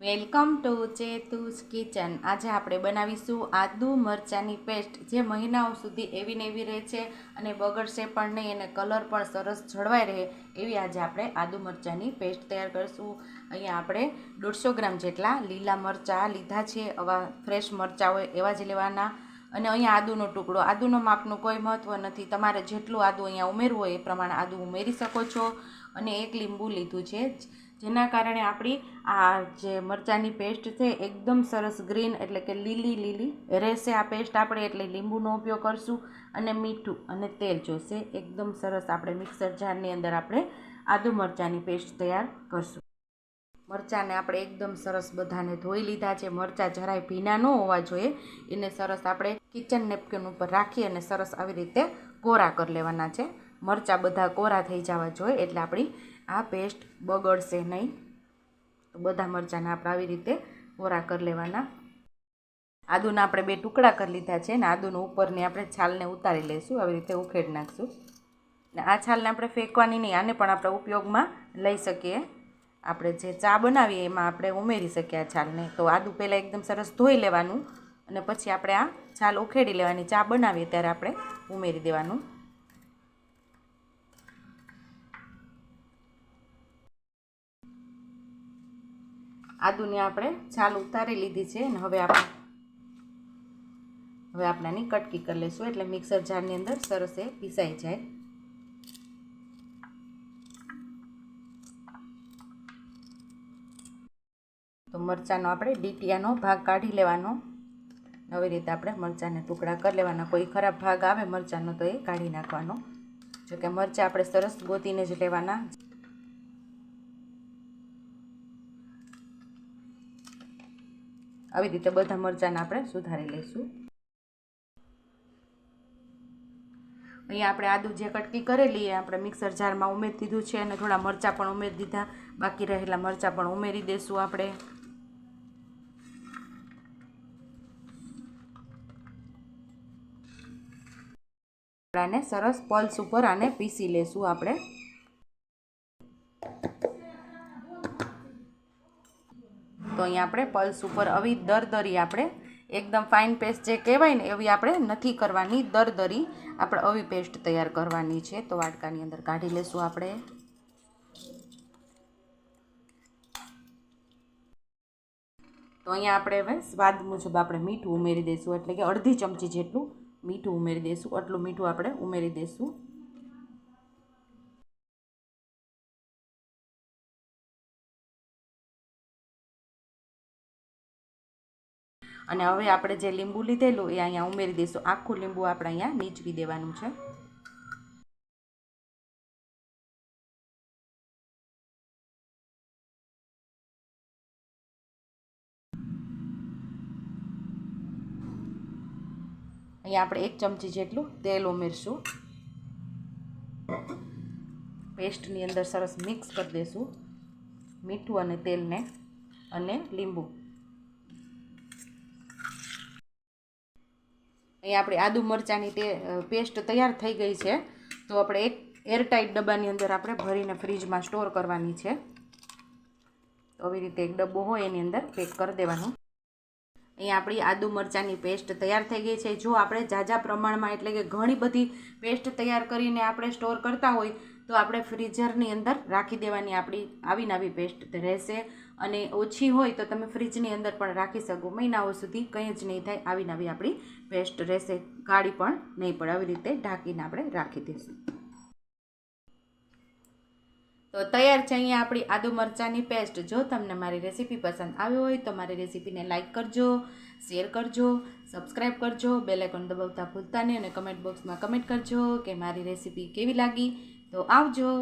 Welcome to ચેતુસ kitchen. આજે આપણે બનાવીશું આદુ મરચાંની પેસ્ટ, જે મહિનાઓ સુધી એવી ને એવી રહે છે અને બગડશે પણ નહીં અને કલર પણ સરસ જળવાઈ રહે એવી આજે આપણે આદુ મરચાંની પેસ્ટ તૈયાર કરીશું. અહીંયા આપણે દોઢસો ગ્રામ જેટલા લીલા મરચાં લીધા છે, આવા ફ્રેશ મરચાં હોય એવા જ લેવાના. અને અહીંયા આદુનો ટુકડો, આદુનો માપનું કોઈ મહત્ત્વ નથી. તમારે જેટલું આદુ અહીંયા ઉમેરવું હોય એ પ્રમાણે આદુ ઉમેરી શકો છો. અને એક લીંબુ લીધું છે. જેના કારણે આપણી આ જે મરચાંની પેસ્ટ છે, એકદમ સરસ ગ્રીન એટલે કે લીલી લીલી રહેશે આ પેસ્ટ આપણે. એટલે લીંબુનો ઉપયોગ કરશું અને મીઠું અને તેલ જોશે. એકદમ સરસ આપણે મિક્સર જારની અંદર આપણે આદુ મરચાંની પેસ્ટ તૈયાર કરશું. મરચાંને આપણે એકદમ સરસ બધાને ધોઈ લીધા છે. મરચાં જરાય ભીના ન હોવા જોઈએ. એને સરસ આપણે કિચન નેપકિન ઉપર રાખી અને સરસ આવી રીતે કોરા કરી લેવાના છે. મરચાં બધા કોરા થઈ જવા જોઈએ એટલે આપણી આ પેસ્ટ બગડશે નહીં. તો બધા મરચાંને આપણે આવી રીતે કોરા કરી લેવાના. આદુના આપણે બે ટુકડા કરી લીધા છે ને આદુનો ઉપરની આપણે છાલને ઉતારી લઈશું, આવી રીતે ઉખેડ નાખશું. ને આ છાલને આપણે ફેંકવાની નહીં, આને પણ આપણે ઉપયોગમાં લઈ શકીએ. આપણે જે ચા બનાવીએ એમાં આપણે ઉમેરી શકીએ આ છાલને. તો આદુ પહેલાં એકદમ સરસ ધોઈ લેવાનું અને પછી આપણે આ છાલ ઉખેડી લેવાની, ચા બનાવીએ ત્યારે આપણે ઉમેરી દેવાનું. આદુની આપણે છાલ ઉતારી લીધી છે અને હવે આપણે હવે આપણે આની કટકી કરી લઈશું એટલે મિક્સર જારની અંદર સરસ એ પીસાઈ જાય. તો મરચાંનો આપણે ડીટીયાનો ભાગ કાઢી લેવાનો. આવી રીતે આપણે મરચાંને ટુકડા કરી લેવાના. કોઈ ખરાબ ભાગ આવે મરચાંનો તો એ કાઢી નાખવાનો. જોકે મરચાં આપણે સરસ ગોતીને જ લેવાના. આવી રીતે બધા મરચાંને આપણે સુધારી લઈશું. અહીંયા આપણે આદુ જે કટકી કરેલી એ આપણે મિક્સર જારમાં ઉમેરી દીધું છે અને થોડા મરચાં પણ ઉમેરી દીધા. બાકી રહેલા મરચાં પણ ઉમેરી દઈશું આપણે. આને સરસ પલ્સ ઉપર આને પીસી લેશું આપણે. તો અહીંયા આપણે પલ્સ ઉપર આવી દરદરી આપણે એકદમ ફાઇન પેસ્ટ જે કહેવાય ને એવી આપણે નથી કરવાની. દરદરી આપણે આવી પેસ્ટ તૈયાર કરવાની છે. તો વાટકાની અંદર કાઢી લેશું આપણે. તો અહીંયા આપણે હવે સ્વાદ મુજબ આપણે મીઠું ઉમેરી દઈશું એટલે કે અડધી ચમચી જેટલું મીઠું ઉમેરી દઈશું આટલું મીઠું આપણે ઉમેરી દઈશું અને હવે આપણે જે લીંબુ લીધેલું એ અહીંયા ઉમેરી દઈશું. આખું લીંબુ આપણે અહીંયા નીચવી દેવાનું છે. અહીંયા આપણે એક ચમચી જેટલું તેલ ઉમેરશું. પેસ્ટની અંદર સરસ મિક્સ કરી દઈશું. મીઠું અને તેલને અને લીંબુ. અહીંયા આપણી આદુ મરચાંની તે પેસ્ટ તૈયાર થઈ ગઈ છે. તો આપણે એક એરટાઈટ ડબ્બાની અંદર આપણે ભરીને ફ્રીજમાં સ્ટોર કરવાની છે. તો આવી રીતે એક ડબ્બો હોય એની અંદર પેક કરી દેવાનું. અહીંયા આપણી આદુ મરચાંની પેસ્ટ તૈયાર થઈ ગઈ છે. જો આપણે ઝાઝા પ્રમાણમાં એટલે કે ઘણી બધી પેસ્ટ તૈયાર કરીને આપણે સ્ટોર કરતા હોય, તો આપણે ફ્રીઝરની અંદર રાખી દેવાની આપણી આવી પેસ્ટ રહેશે. અને ઓછી હોય તો તમે ફ્રીજની અંદર પણ રાખી શકો. મહિનાઓ સુધી કંઈ જ નહીં થાય આવી નવી આપણી પેસ્ટ રહેશે. કાળી પણ નહીં પડે. આવી રીતે ઢાંકીને આપણે રાખી દઈશું. તો તૈયાર છે અહીંયા આપણી આદુ મરચાંની પેસ્ટ જો તમને મારી રેસીપી પસંદ આવી હોય તો મારી રેસીપીને લાઇક કરજો શેર કરજો સબસ્ક્રાઈબ કરજો બેલાઇકોન દબાવતા ભૂલતા નહીં અને કમેન્ટ બોક્સમાં કમેન્ટ કરજો કે મારી રેસીપી કેવી લાગી. તો આવજો.